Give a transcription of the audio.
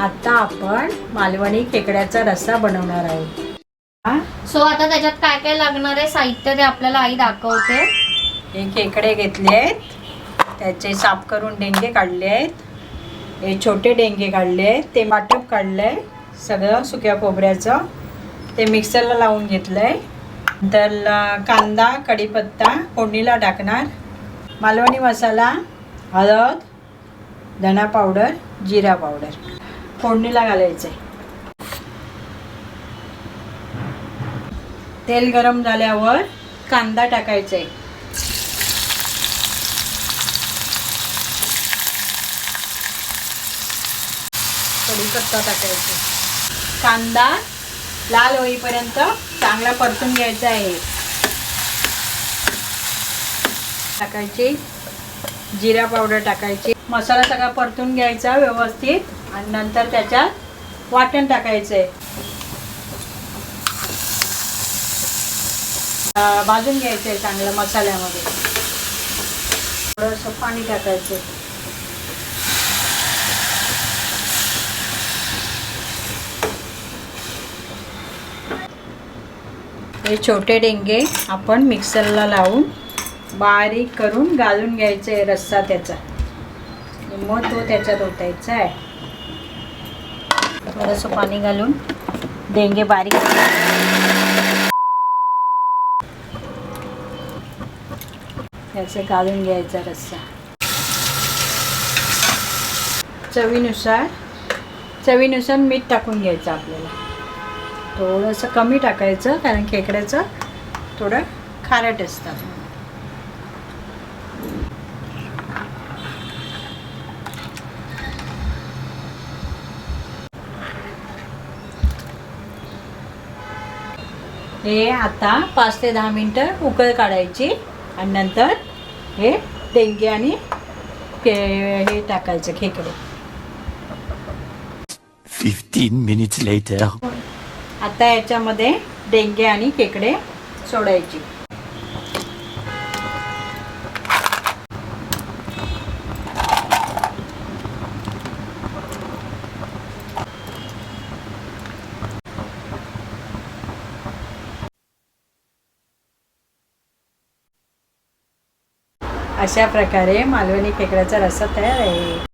आपण मालवणी खेकड्याचा रस्सा बनवणार आहोत हा? सो आता त्याच्यात काय काय लागणार आहे? साहित्य ते आपल्याला आई दाखवते. हे खेकडे घेतले आहेत. त्याचे साफ करून डेंगे काढले आहेत. हे छोटे डेंगे काढले आहेत. ते वाटप काढलं आहे सगळं सुक्या खोबऱ्याचं. ते मिक्सरला लावून घेतलं आहे नंतर कांदा कढीपत्ता फोडणीला टाकणार. मालवणी मसाला हळद धना पावडर जिरा पावडर. फोडणीला घालायचं. आहे तेल गरम झाल्यावर कांदा टाकायचा. आहे कढीपत्ता टाकायचा. कांदा लाल होईपर्यंत चांगला परतून घ्यायचा आहे. टाकायची. जिरा पावडर टाकायची. मसाला सगळा परतून घ्यायचा व्यवस्थित. आणि नंतर त्याच्यात वाटण टाकायचं आहे भाजून घ्यायचं आहे चांगलं मसाल्यामध्ये. थोडंसं पाणी टाकायचं हे छोटे डेंगे आपण मिक्सरला लावून बारीक करून घालून घ्यायचं आहे रस्सा त्याचा. मग तो त्याच्यात ओतायचा आहे. थोडंसं पाणी घालून देंगे बारीक त्याचं घालून घ्यायचा रस्सा. चवीनुसार चवीनुसार मीठ टाकून घ्यायचं आपल्याला. थोडंसं कमी टाकायचं कारण खेकड्याचं थोडं खारट असतात हे आता पाच ते दहा मिनटं उकळ काढायची. आणि नंतर हे डेंगे आणि के हे टाकायचं खेकडे. 15 minutes later. आता याच्यामध्ये डेंगे आणि खेकडे सोडायची. अशा प्रकारे मालवणी खेकड्याचा रस्सा तयार आहे.